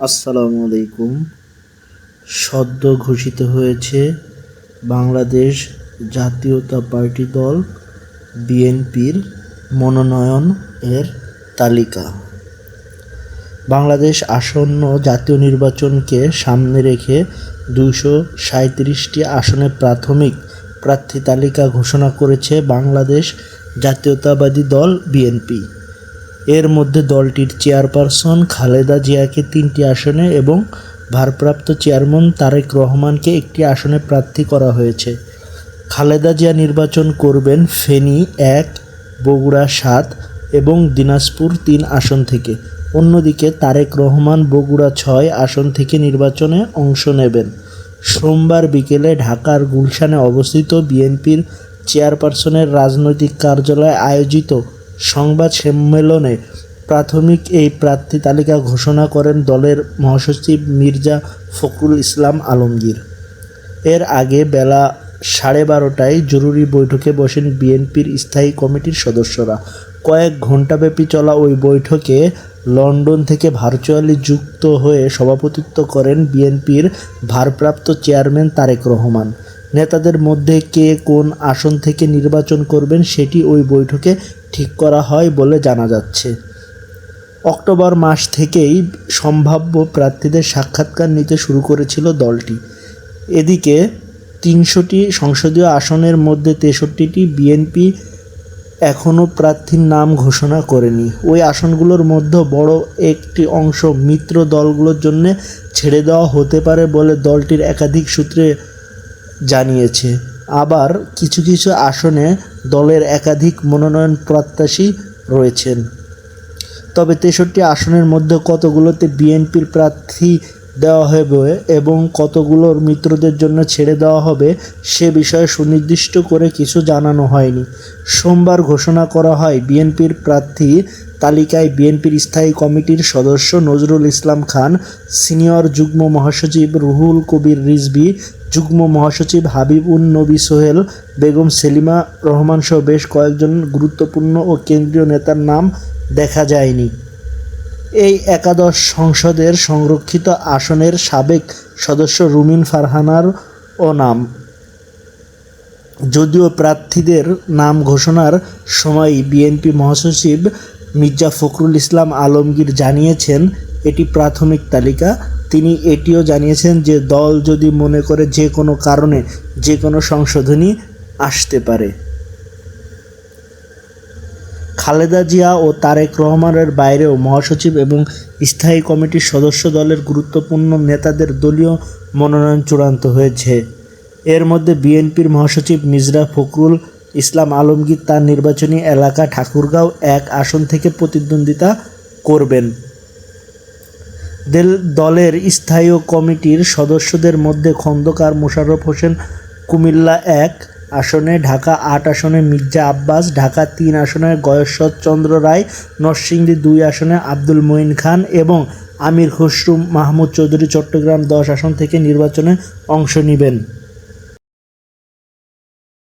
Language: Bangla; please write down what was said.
আসসালামু আলাইকুম সদ্য ঘোষিত হয়েছে বাংলাদেশ জাতীয়তা পার্টি দল বিএনপির মনোনয়ন এর তালিকা। বাংলাদেশ আসন্ন জাতীয় নির্বাচনকে সামনে রেখে দুশো সাঁইত্রিশটি আসনে প্রাথমিক প্রার্থী তালিকা ঘোষণা করেছে বাংলাদেশ জাতীয়তাবাদী দল বিএনপি। এর মধ্যে দলটির চেয়ারপারসন খালেদা জিয়াকে তিনটি আসনে এবং ভারপ্রাপ্ত চেয়ারম্যান তারেক রহমানকে একটি আসনে প্রার্থী করা হয়েছে। খালেদা জিয়া নির্বাচন করবেন ফেনী এক, বগুড়া সাত এবং দিনাজপুর তিন আসন থেকে। অন্যদিকে তারেক রহমান বগুড়া ছয় আসন থেকে নির্বাচনে অংশ নেবেন। সোমবার বিকেলে ঢাকার গুলশানে অবস্থিত বিএনপির চেয়ারপারসনের রাজনৈতিক কার্যালয়ে আয়োজিত সংবাদ সম্মেলনে প্রাথমিক এই প্রার্থী তালিকা ঘোষণা করেন দলের মহাসচিব মির্জা ফখরুল ইসলাম আলমগীর। এর আগে বেলা সাড়ে বারোটায় জরুরি বৈঠকে বসেন বিএনপির স্থায়ী কমিটির সদস্যরা। কয়েক ঘণ্টাব্যাপী চলা ওই বৈঠকে লন্ডন থেকে ভার্চুয়ালি যুক্ত হয়ে সভাপতিত্ব করেন বিএনপির ভারপ্রাপ্ত চেয়ারম্যান তারেক রহমান। নেতাদের মধ্যে কে কোন আসন থেকে নির্বাচন করবেন সেটি ওই বৈঠকে ঠিক করা হয় বলে জানা যাচ্ছে। অক্টোবর মাস থেকেই সম্ভাব্য প্রার্থীদের সাক্ষাৎকার নিতে শুরু করেছিল দলটি। এদিকে তিনশোটি সংসদীয় আসনের মধ্যে তেষট্টিটি বিএনপি এখনও প্রার্থীর নাম ঘোষণা করেনি। ওই আসনগুলোর মধ্যে বড় একটি অংশ মিত্র দলগুলোর জন্য ছেড়ে দেওয়া হতে পারে বলে দলটির একাধিক সূত্রে জানিয়েছে। আবার কিছু কিছু আসনে দলের একাধিক মনোনয়ন প্রত্যাশী রয়েছেন। তবে তেষট্টি আসনের মধ্যে কতগুলোতে বিএনপির প্রার্থী দেওয়া হবে এবং কতগুলোর মিত্রদের জন্য ছেড়ে দেওয়া হবে, সে বিষয়ে সুনির্দিষ্ট করে কিছু জানানো হয়নি। সোমবার ঘোষণা করা হয়, বিএনপির প্রার্থী তালিকায় বিএনপির স্থায়ী কমিটির সদস্য নজরুল ইসলাম খান, সিনিয়র যুগ্ম মহাসচিব রুহুল কবির রিজভী, যুগ্ম মহাসচিব হাবিব উন নবী সোহেল, বেগম সেলিমা রহমান সহ বেশ কয়েকজন গুরুত্বপূর্ণ ও কেন্দ্রীয় নেতার নাম দেখা যায়নি। এই একাদশ সংসদের সংরক্ষিত আসনের সাবেক সদস্য রুমিন ফারহানার ও নাম। যদিও প্রার্থীদের নাম ঘোষণার সময় বিএনপি মহাসচিব মির্জা ফখরুল ইসলাম আলমগীর জানিয়েছেন, এটি প্রাথমিক তালিকা। তিনি এটিও জানিয়েছেন যে, দল যদি মনে করে যে কোনো কারণে যে কোনো সংশোধনী আসতে পারে। খালেদা জিয়া ও তারেক রহমানের বাইরেও মহাসচিব এবং স্থায়ী কমিটির সদস্য দলের গুরুত্বপূর্ণ নেতাদের দলীয় মনোনয়ন চূড়ান্ত হয়েছে। এর মধ্যে বিএনপির মহাসচিব মির্জা ফখরুল ইসলাম আলমগীর তার নির্বাচনী এলাকা ঠাকুরগাঁও এক আসন থেকে প্রতিদ্বন্দ্বিতা করবেন। দেল- দলের স্থায়ী কমিটির সদস্যদের মধ্যে খন্দকার মোশাররফ হোসেন, কুমিল্লা এক আসনে, ঢাকা আট আসনে, মির্জা আব্বাস, ঢাকা তিন আসনে, গয়েশ্বর চন্দ্র রায়, নরসিংদী দুই আসনে, আব্দুল মঈন খান এবং আমির খসরু মাহমুদ চৌধুরী চট্টগ্রাম দশ আসন থেকে নির্বাচনে অংশ নেবেন।